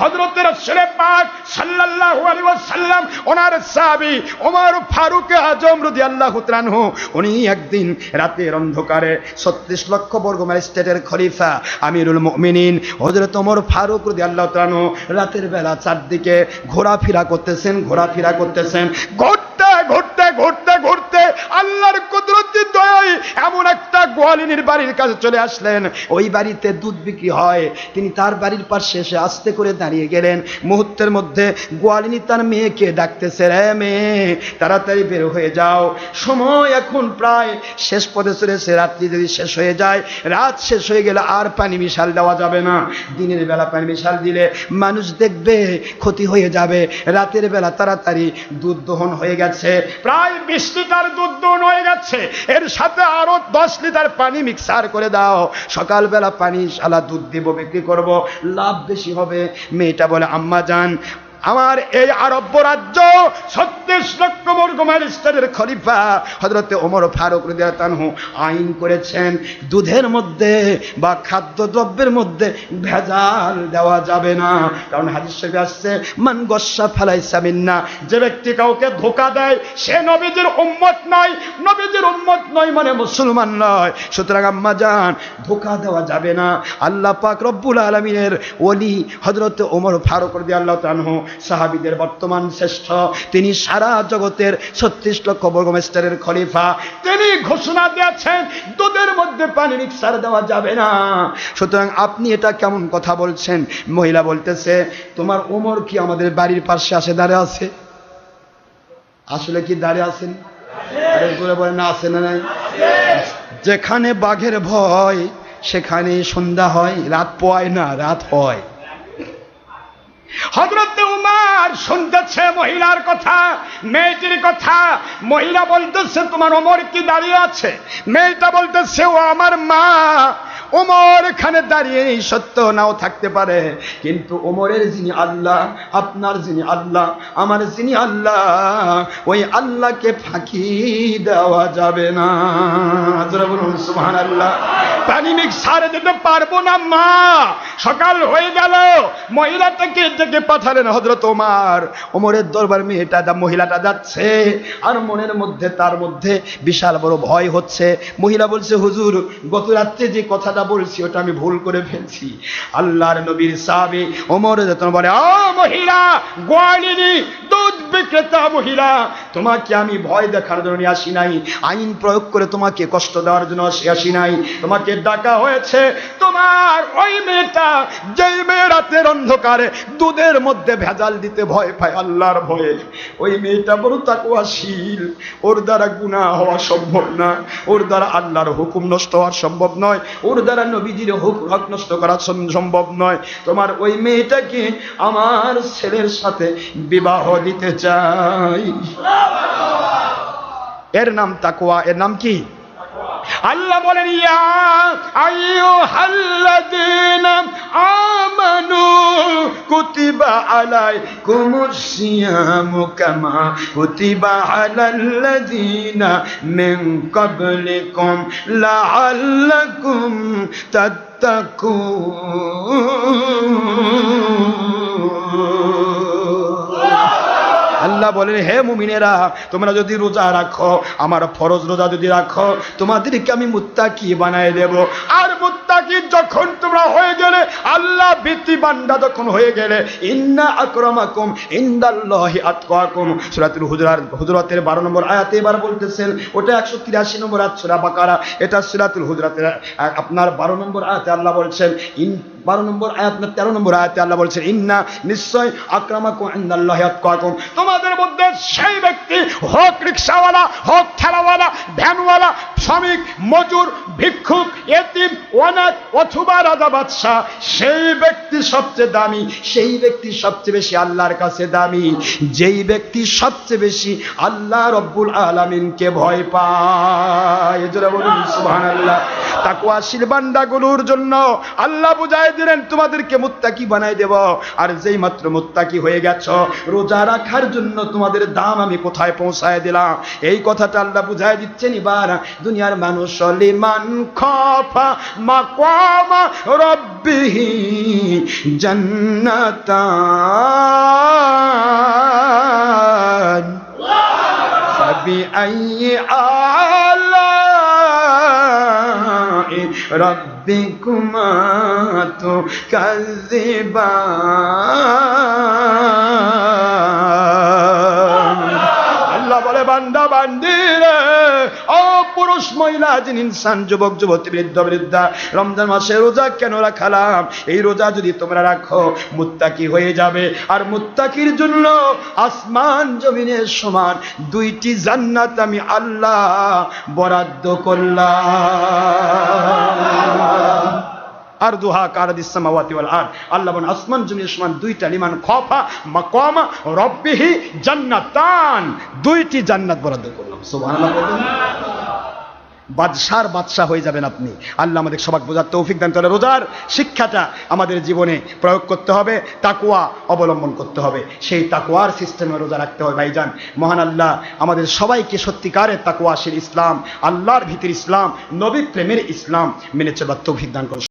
হযরত ছেলে পাক সাল্লাল্লাহু আলাইহি ওয়াসাল্লাম, ওনার সাহাবী ওমর ফারুক আজম রাদিয়াল্লাহু তাআলাহু উনি একদিন রাতের অন্ধকারে 36 লক্ষ বর্গ মাইল স্টেটের খলিফা আমিরুল মুমিনিন হযরত ওমর ফারুক রাদিয়াল্লাহু তাআলাহু রাতের বেলা চারদিকে ঘোরাফেরা করতেছেন ঘোরাফেরা করতেছেন। ঘুরতে গোয়ালিনীর বাড়ির কাছে চলে আসলেন। ওই বাড়িতে দুধ বিক্রি হয়। তিনি তার বাড়ির পাশে এসে আস্তে করে দাঁড়িয়ে গেলেন। মুহূর্তের মধ্যে গোয়ালিনী তার মেয়েকে ডাকতেছে, রে মেয়ে, তাড়াতাড়ি বের হয়ে যাও। সময় এখন প্রায় শেষ পথে চলেছে, রাত্রি যদি শেষ হয়ে যায়, রাত শেষ হয়ে গেলে আর পানি মিশাল দেওয়া যাবে না। দিনের বেলা পানি মিশাল দিলে মানুষ দেখবে ক্ষতি হয়ে যাবে। রাতের বেলা তাড়াতাড়ি দুধ দহন হয়ে গেছে। প্রায় বিশ লিটার দুধ দহন হয়ে গেছে। এর সাথে আরও দশ লিটার পানি মিক্সার করে দাও। সকালবেলা পানি শালা দুধ দিব, বিক্রি করব। লাভ বেশি হবে। মেয়েটা বলে, আম্মা যান আমার এই আরব্য রাজ্য ছত্রিশ লক্ষ বর্গ মাইল স্টেটের খলিফা হজরতে ওমর ফারুক রুদিয়াতানহু আইন করেছেন, দুধের মধ্যে বা খাদ্যদ্রব্যের মধ্যে ভেজাল দেওয়া যাবে না। কারণ হাদিস শরীফে আসছে, মান গস্সা ফালাইসা মিন্না যে ব্যক্তি কাউকে ধোকা দেয়, সে নবীজির উম্মত নয়। নবীজির উম্মত নয় মানে মুসলমান নয়। সুতরাং আম্মা যান ধোকা দেওয়া যাবে না। আল্লাহ পাক রব্বুল আলমিনের ওলি হজরত ওমর ফারুক রদি আল্লাহ তানহু সাহাবিদের বর্তমান শ্রেষ্ঠ। তিনি সারা জগতের ছত্রিশ লক্ষ বর্গমেস্টারের খলিফা। তিনি ঘোষণা দিয়েছেন, দুধের মধ্যে পানি মিক্সার দেওয়া যাবে না। সুতরাং আপনি এটা কেমন কথা বলছেন? মহিলা বলতেছে, তোমার ওমর কি আমাদের বাড়ির পাশে আসে, দাঁড়িয়ে আছে? আসলে কি দাঁড়িয়ে আছেন? বলে না নাই? যেখানে বাঘের ভয় সেখানে সন্ধ্যা হয়, রাত পোয়ায় না, রাত হয়। হজরত উমার শুনতেছে মহিলার কথা, মেয়েটির কথা। মহিলা বলতেছে, তোমার ওমর কি দাঁড়িয়ে আছে? মেয়েটা বলতেছে, ও আমার মা। ওমর এখানে দাঁড়িয়ে নেই সত্য নাও থাকতে পারে। কিন্তু ওমরের যিনি আল্লাহ, আপনার যিনি আল্লাহ, আমার যিনি আল্লাহ, ওই আল্লাহকে ফাঁকি দেওয়া যাবে না। জোরে বলুন সুবহান আল্লাহ পানি মিক্সারে দিতে পারব না, মা। সকাল হয়ে গেল মহিলাটাকে ডেকে পাঠালেন হজরত ওমার। ওমরের দরবার মেয়েটা যা, মহিলাটা যাচ্ছে, আর মনের মধ্যে, তার মধ্যে বিশাল বড় ভয় হচ্ছে। মহিলা বলছে, হুজুর, গত রাত্রে যে কথাটা বলছি, ওটা আমি ভুল করে ফেলছি। আল্লাহর নবীর সাহাবী ওমর যখন বলে আ মহিলা গোয়ালিনী দুধ বিক্রেতা মহিলা, তোমাকে আমি ভয় দেখার জন্য আসি নাই। আইন প্রয়োগ করে তোমাকে কষ্ট দেওয়ার জন্য আসি নাই। তোমাকে ডাকা হয়েছে। তোমার ওই মেয়েটা যেই মেয়ে রাতের অন্ধকারে দুধের মধ্যে ভেজাল দিতে ভয় পায়, আল্লাহর ভয়ে। ওই মেয়েটা বড় তাকুয়াশীল ওর দ্বারা গুণা হওয়া সম্ভব না। ওর দ্বারা আল্লাহর হুকুম নষ্ট হওয়া সম্ভব নয়। ওর দ্বারা নবীজির হুক হক নষ্ট করা সম্ভব নয়। তোমার ওই মেয়েটাকে আমার ছেলের সাথে বিবাহ দিতে চাই। এর নাম তাকুয়া এর নাম কি? আল্লাহ বলেন ইয়া আইয়ুহাল্লাযীনা আমানু কুতিবা আলাইকুমুস সিয়ামু কামা কুতিবা আলাল্লাযীনা মিন ক্বাবলিকুম লাআল্লাকুম তাত্তাকুন আল্লাহ বলেন, হে মুমিনেরা, তোমরা যদি রোজা রাখো, আমার ফরজ রোজা যদি রাখো, তোমাদেরকে আমি মুত্তাকি বানায় দেব। আর যখন তোমরা হয়ে গেলে, আল্লাহ বৃত্তি বান্দা যখন হয়ে গেলে, ইন্না আকরামাকুম ইনদাল্লাহি আতকাকুম। সূরাতুল হুজুরাত হুজুরাতের 12 নম্বর আয়াতে এবার বলতেছেন, ওটা 183 নম্বর আয়াত, সূরা বাকারা। এটা সূরাতুল হুজুরাতের আপনার 12 নম্বর আয়াতে আল্লাহ বলছেন, ইন, বারো নম্বর আয়াত না তেরো নম্বর আয়াতে আল্লাহ বলছেন, ইন্না নিশ্চয় আক্রামাকুম ইনদাল্লাহি আতকাকুম। তোমাদের মধ্যে সেই ব্যক্তি হোক রিক্সাওয়ালা, হোক ঠেলাওয়ালা, ভ্যানওয়ালা, শ্রমিক, মজুর, ভিক্ষুক, এতিম, অনাথ অথবা রাজা বাদশাহ, সেই ব্যক্তি সবচেয়ে দামি, সেই ব্যক্তি সবচেয়ে বেশি আল্লাহর কাছে দামি। যেই ব্যক্তি সবচেয়ে বেশি আল্লাহ রব্বুল আলামিনকে ভয় পায়। বলুন, সুবহানাল্লাহ। তাকওয়াশীল বান্দাগুলোর জন্য আল্লাহ বুঝাই দিলেন তোমাদেরকে মুত্তাকি বানাই দেব আর যেই মাত্র মুত্তাকি হয়ে গেছ রোজা রাখার জন্য তোমাদের দাম আমি কোথায় পৌঁছায় দিলাম এই কথাটা আল্লাহ বুঝাই দিচ্ছেন এবার দুনিয়ার মানুষ লিমান খফা মাকওয়া مقام ربه جنتان فبأي آلاء ربكما تكذبان. মহিলা ইনসান, যুবক, যুবতী, বৃদ্ধ, বৃদ্ধা, রমজান মাসে রোজা কেন রাখালাম? এই রোজা যদি তোমরা রাখো, মুত্তাকি হয়ে যাবে। আর মুত্তাকির জন্য আসমান জমিনের সমান দুইটি জান্নাত আমি আল্লাহ বরাদ্দ করলাম। আর দুহা কারাদিসামাওয়াতি আর আল্লাহ আসমান জমিনের সমান দুইটা লিমান খফা, মাকামা, রব্বিহি জান্নাতান। দুইটি জান্নাত বরাদ্দ করলাম। সুবহানাল্লাহ বাদশার বাদশাহ হয়ে যাবেন আপনি। আল্লাহ আমাদের সবাক বোঝার তৌফিক দান করে রোজার শিক্ষাটা আমাদের জীবনে প্রয়োগ করতে হবে তাকুয়া অবলম্বন করতে হবে। সেই তাকুয়ার সিস্টেমে রোজা রাখতে হবে ভাইজান। মহান আল্লাহ আমাদের সবাইকে সত্যিকারের তাকুয়াশীল ইসলাম, আল্লাহর ভিতির ইসলাম নবী প্রেমের ইসলাম মেনে চলার তৌফিক দান করুন।